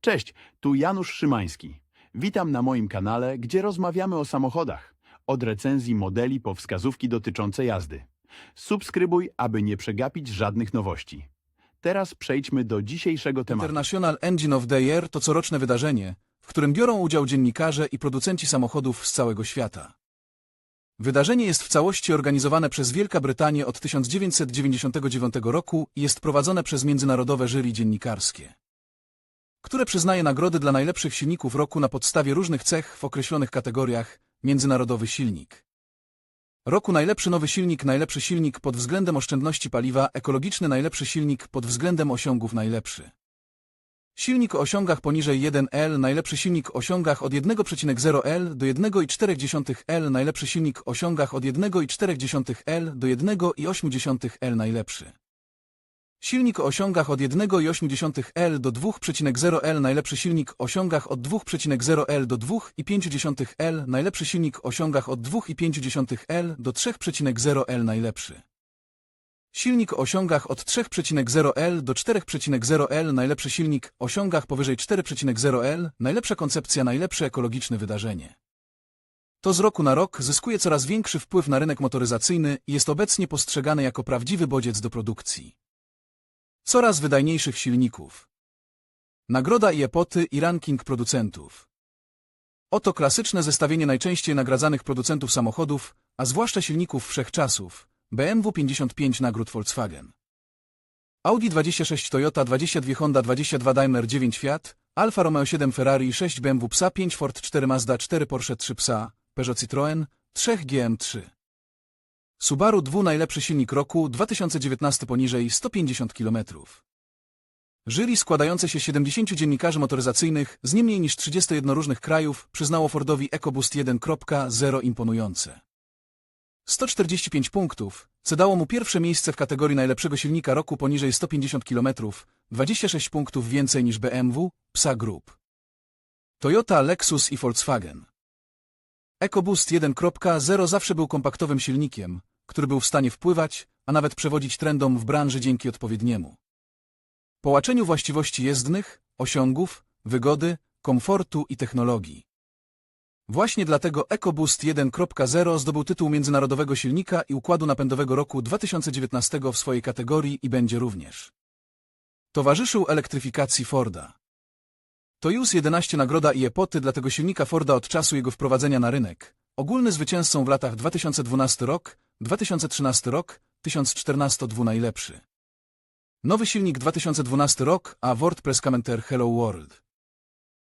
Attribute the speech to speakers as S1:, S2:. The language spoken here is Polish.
S1: Cześć, tu Janusz Szymański. Witam na moim kanale, gdzie rozmawiamy o samochodach. Od recenzji modeli po wskazówki dotyczące jazdy. Subskrybuj, aby nie przegapić żadnych nowości. Teraz przejdźmy do dzisiejszego tematu.
S2: International Engine of the Year to coroczne wydarzenie, w którym biorą udział dziennikarze i producenci samochodów z całego świata. Wydarzenie jest w całości organizowane przez Wielka Brytanię od 1999 roku i jest prowadzone przez międzynarodowe jury dziennikarskie, które przyznaje nagrody dla najlepszych silników roku na podstawie różnych cech w określonych kategoriach międzynarodowy silnik. Roku najlepszy nowy silnik, najlepszy silnik pod względem oszczędności paliwa, ekologiczny najlepszy silnik pod względem osiągów najlepszy. Silnik o osiągach poniżej 1L, najlepszy silnik o osiągach od 1,0L do 1,4L, najlepszy silnik o osiągach od 1,4L do 1,8L najlepszy. Silnik o osiągach od 1,8L do 2,0L, najlepszy silnik o osiągach od 2,0L do 2,5L, najlepszy silnik o osiągach od 2,5L do 3,0L najlepszy. Silnik o osiągach od 3,0L do 4,0L, najlepszy silnik o osiągach powyżej 4,0L, najlepsza koncepcja, najlepsze ekologiczne wydarzenie. To z roku na rok zyskuje coraz większy wpływ na rynek motoryzacyjny i jest obecnie postrzegany jako prawdziwy bodziec do produkcji. Coraz wydajniejszych silników. Nagroda i epoty i ranking producentów. Oto klasyczne zestawienie najczęściej nagradzanych producentów samochodów, a zwłaszcza silników wszechczasów. BMW 55 nagród Volkswagen. Audi 26 Toyota 22 Honda 22 Daimler 9 Fiat, Alfa Romeo 7 Ferrari 6 BMW Psa 5 Ford 4 Mazda 4 Porsche 3 Psa, Peugeot Citroën 3 GM3. Subaru 2 najlepszy silnik roku 2019 poniżej 150 km. Jury składające się z 70 dziennikarzy motoryzacyjnych z nie mniej niż 31 różnych krajów przyznało Fordowi EcoBoost 1.0 imponujące. 145 punktów, co dało mu pierwsze miejsce w kategorii najlepszego silnika roku poniżej 150 km, 26 punktów więcej niż BMW, PSA Group. Toyota, Lexus i Volkswagen. EcoBoost 1.0 zawsze był kompaktowym silnikiem, który był w stanie wpływać, a nawet przewodzić trendom w branży dzięki odpowiedniemu połaczeniu właściwości jezdnych, osiągów, wygody, komfortu i technologii. Właśnie dlatego EcoBoost 1.0 zdobył tytuł międzynarodowego silnika i układu napędowego roku 2019 w swojej kategorii i będzie również towarzyszył elektryfikacji Forda. To już 11 nagroda i epoty dla tego silnika Forda od czasu jego wprowadzenia na rynek. Ogólny zwycięzcą w latach 2012 rok, 2013 rok, 1014 dwu najlepszy. Nowy silnik 2012 rok, a WordPress Commenter Hello World.